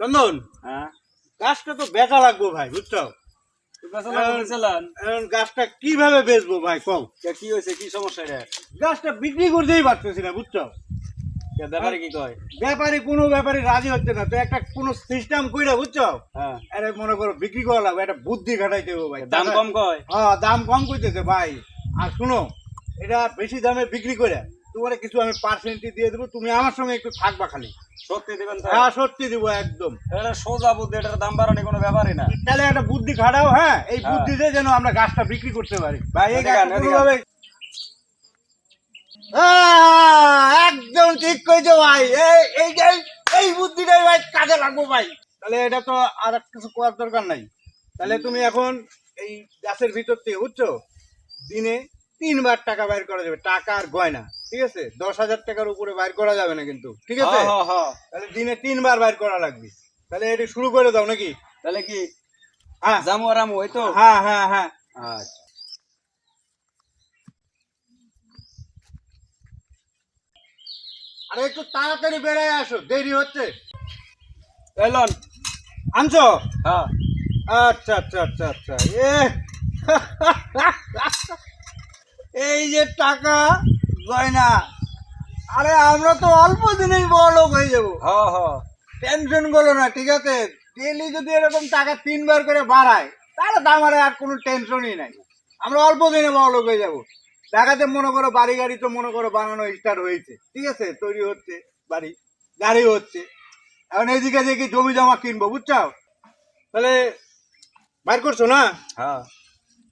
চন্দন হ্যাঁ। গাছটা তো বেচা লাগবো ভাই বুঝছ? গাছটা কীভাবে বেচবো ভাই কও? কি হয়েছে? কি সমস্যা গাছটা বিক্রি করতেই পারতেছি না বুঝছ? ব্যাপারে কি কয়? ব্যাপারে কোনো ব্যাপারে রাজি হচ্ছে না তো একটা কোনো সিস্টেম কইরা বুঝছ? হ্যাঁ। আরে মনে করো বিক্রি করা লাগবে একটা বুদ্ধি খাটাইতে হবে ভাই। দাম কম কয়? হ্যাঁ দাম কম কইতেছে ভাই। আর শুনো এটা বেশি দামে বিক্রি করে তোমার কিছু আমি পার্সেন্টেজ দিয়ে দেবো তুমি আমার সঙ্গে একটু থাকবা খালি। সত্যি দিবেন তো? হ্যাঁ সত্যি দিব একদম। এটা সোজা বুদ্ধি এটার দাম বাড়ানি কোনো ব্যাপারই না। তাহলে একটা বুদ্ধি হ্যাঁ? এই হ্যাঁ। বুদ্ধিতে যেন আমরা গাছটা বিক্রি করতে পারি। ভাই এই কোনোভাবে একদম ঠিক কইছো ভাই। এই এই এই- এই বুদ্ধিটাই ভাই কাজে লাগবো ভাই। তাহলে এটা তো আর কিছু করার দরকার নাই। তাহলে তুমি এখন এই গাছের ভিতর থেকে বুঝছ? দিনে তিনবার টাকা বাইর করা যাবে টাকা আর গয়না। ঠিক আছে? দশ হাজার টাকার উপরে বাইর করা যাবে না কিন্তু। ঠিক আছে? হ্যাঁ, হ্যাঁ, হ্যাঁ। তাহলে দিনে তিনবার বাইর করা লাগবে। তাহলে এটা শুরু করে দাও নাকি? তাহলে কি? হ্যাঁ। জামু আর আমু ওই তো? হ্যাঁ হ্যাঁ হ্যাঁ। আচ্ছা। আরে একটু তাড়াতাড়ি বেড়ে আসো দেরি হচ্ছে। এলন আনছো? হ্যাঁ। আচ্ছা আচ্ছা আচ্ছা আচ্ছা। এ এই যে টাকা গয়না আরে আমরা তো অল্প দিনেই বড় লোক হয়ে যাব। হ্যাঁ হ্যাঁ টেনশন করো না ঠিক আছে? ডেলি যদি এরকম টাকা তিনবার করে বাড়ায় তাহলে তো আমার আর কোনো টেনশনই নাই। আমরা অল্প দিনে বড় লোক হয়ে যাব। দেখাতে মনে করো বাড়ি গাড়ি তো মনে করো বানানো স্টার্ট হয়েছে। ঠিক আছে? তৈরি হচ্ছে বাড়ি গাড়ি হচ্ছে। এখন এইদিকে দেখি জমি জমা কিনবো বুঝছ তাহলে বাইর করছ না? হ্যাঁ।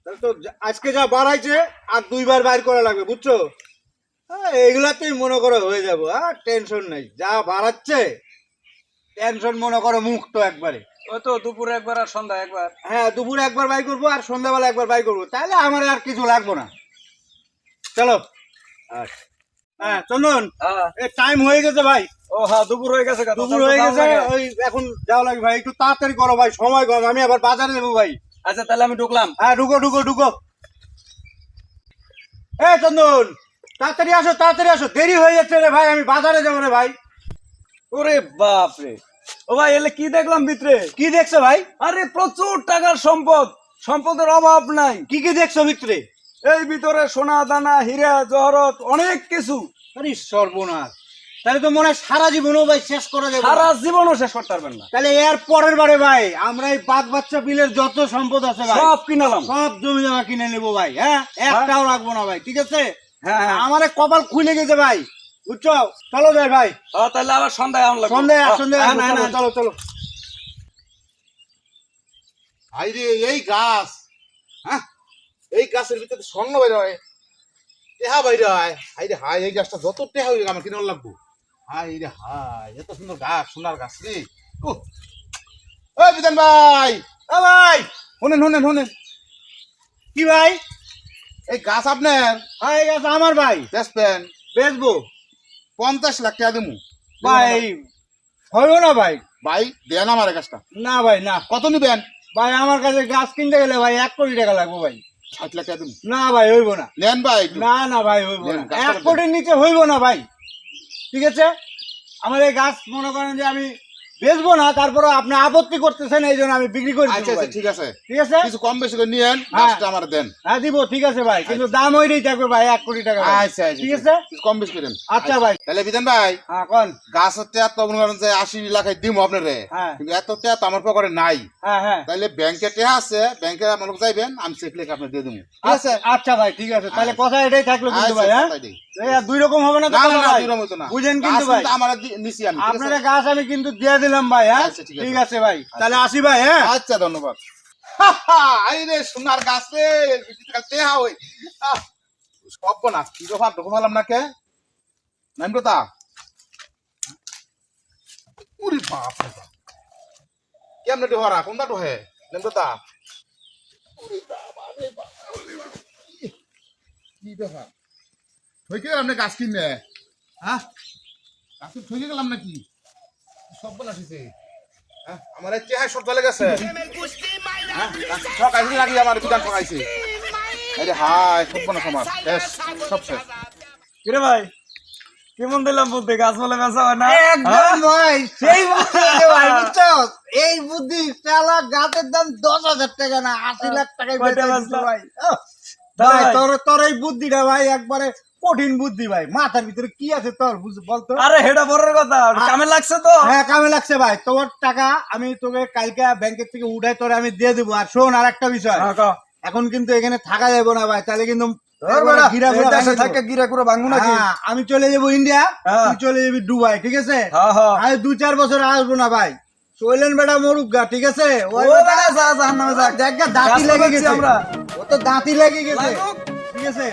তাহলে তো আজকে যা বাড়াইছে আর দুইবার বাইর করা লাগবে বুঝছ? এগুলাতেই মনে করো হয়ে যাব আর টেনশন নেই যা বাড়াচ্ছে টেনশন মনে করো মুক্ত একবারে। ওই তো দুপুরে একবার আর সন্ধ্যা একবার। হ্যাঁ দুপুরে একবার বাই করব আর সন্ধ্যাবেলা একবার বাই করব তাহলে আমার আর কিছু লাগবো না। চলো। আচ্ছা হ্যাঁ চন্দন হ্যাঁ। এ টাইম হয়ে গেছে ভাই। ও হ্যাঁ দুপুর হয়ে গেছে দুপুর হয়ে গেছে ওই এখন যাওয়া লাগে ভাই একটু তাড়াতাড়ি করো ভাই সময় কম আমি আবার বাজারে দেবো ভাই। আচ্ছা তাহলে আমি ঢুকলাম। হ্যাঁ ঢুকো ঢুকো ঢুকো। এ চন্দন! তাড়াতাড়ি আসো তাড়াতাড়ি আসো। দেরি হয়ে যাচ্ছে রে ভাই আমি বাজারে যাব রে ভাই। ওরে বাপ রে ও ভাই এলে কি দেখলাম ভিতরে? কি দেখছ ভাই? আরে প্রচুর টাকার সম্পদ। সম্পদের অভাব নাই। কি কি দেখছ ভিতরে? এই ভিতরে সোনা দানা হীরা জহরত অনেক কিছু। আরে সর্বনাশ। তাহলে তো মনে হয় সারা জীবনও ভাই শেষ করা যাবে সারা। জীবনও শেষ করতে পারবেন না। তাহলে এর পরের বারে ভাই আমরা এই বাদ বাচ্চা বিলের যত সম্পদ আছে ভাই সব কিনালাম সব জমি জমা কিনে নেব ভাই হ্যাঁ। একটাও রাখব না ভাই ঠিক আছে? হ্যাঁ হ্যাঁ। আমার কপাল খুলে গেছে ভাই। বুঝছ? চলো যাই ভাই। তাহলে আবার সন্ধ্যায় আনলাম সন্ধ্যায় সন্ধ্যায় হ্যাঁ, চলো, চলো চলো। হাইরে এই গাছ। হ্যাঁ? এই গাছের ভিতরে স্বর্ণ বাইরে হয়। টেহা বাইরে হয়। হাইরে হাই এই গাছটা যত টেহা হয়ে আমার কিনে লাগবো। হাই রে হাই এত সুন্দর গাছ সোনার গাছ রে। ও বিধান ভাই। ভাই শুনেন শুনেন শুনেন কি ভাই? এই গাছ আপনার? ভাই এই গাছ আমার ভাই। বেচবেন বেচবো। পঞ্চাশ লাখ টাকা দিমু। ভাই হইব না ভাই। ভাই দেন আমার গাছটা। না ভাই না। কত নিবেন? ভাই আমার কাছে গাছ কিনতে গেলে ভাই এক কোটি টাকা লাগবে ভাই। ষাট লাখ টাকা দিমু। না ভাই হইব না। নেন ভাই না না ভাই হইব না। এক কোটির নিচে হইব না ভাই। ঠিক আছে? আমার এই গাছ মনে করেন যে আমি বেচবো না তারপরে আপনি আপত্তি করতেছেন এই জন্য আমি বিক্রি করি আচ্ছা আচ্ছা ঠিক আছে। ঠিক আছে? কিছু কম বেশি করে নিয়েন হ্যাঁ। আমার দেন। হ্যাঁ দিব ঠিক আছে ভাই। কিন্তু দাম ওইটাই থাকবে ভাই এক কোটি টাকা আচ্ছা আচ্ছা ঠিক আছে? কম বেশি করেন। আচ্ছা ভাই। তাহলে বিধান ভাই হ্যাঁ কোন? গাছ হচ্ছে এত মনে করেন যে আশি লাখাই দিব আপনারে। হ্যাঁ। কিন্তু এত টেয়া তো আমার পকেটে নাই। হ্যাঁ হ্যাঁ। তাইলে ব্যাংকে টেহা আছে ব্যাংকে আমার যাইবেন আমি চেক লিখে আপনি দিয়ে দেবো আচ্ছা আচ্ছা ভাই ঠিক আছে। তাহলে কথা এটাই থাকল কিন্তু আচ্ছা, ভাই হ্যাঁ? দিই। রকম হবে না না না কথা না ভাই? দুইরকম হতো না। বুঝেন কিন্তু ভাই। আমার নিছি আমি আপনার গাছ আমি কিন্তু দিয়ে দিলাম ভাই হ্যাঁ? আচ্ছা, ঠিক আছে। ভাই। তাহলে আসি ভাই হ্যাঁ? আচ্ছা ধন্যবাদ। সোনার গাছ সব না কি দফা ঢুকমালাম না কে? নাম কথা উরি বাপ রে বাপ। কেমনে ডোহরা কোনটা ডোহে নাম কথা কি ব্যাপার? ঠকে গেলাম না গাছ কিনে হ্যাঁ? গাছ ঠকে গেলাম নাকি? সব বলাসিছে হ্যাঁ আমার এই চেহারা সব চলে গেছে। হ্যাঁ ঠকাইছে নাকি আমার বিধান ঠকাইছে। আরে হাই সব বনা শেষ সব শেষ। কিরে ভাই কেমন দিলাম বুদ্ধি? গাছ বলে বেচা হয় না? একদম ভাই সেই বুদ্ধি ভাই বুঝছ এই বুদ্ধি চালা গাতের দাম দশ হাজার টাকা না আশি লাখ টাকায় বেচে ভাই। তাই ভাই ভাই? তোর তোর এই বুদ্ধিটা ভাই একবারে কঠিন বুদ্ধি ভাই। মাথার ভিতরে কি আছে তোর বলতো? আরে হেডা বড়ের কথা। কামে লাগছে তো? হ্যাঁ কামে লাগছে ভাই। তোর টাকা আমি তোকে কালকে ব্যাংকের থেকে উঠাই তোরে আমি দিয়ে দেবো। আর শোন আর একটা বিষয়। হ্যাঁ, এখন কিন্তু এখানে থাকা যাবে না ভাই। তাহলে কিন্তু হ্যাঁ, আমি চলে যাব ইন্ডিয়া হ্যাঁ। তুই চলে যাবি দুবাই ঠিক আছে? আমি দু চার বছর আসব না ভাই। চলেন বেটা মরুক গা ঠিক আছে? ওই বেটা বেটা, যা, জাহান্নামে দেখ দাঁতি লেগে গেছে। আমরা। তো দাঁতি লেগে গেছে। ঠিক আছে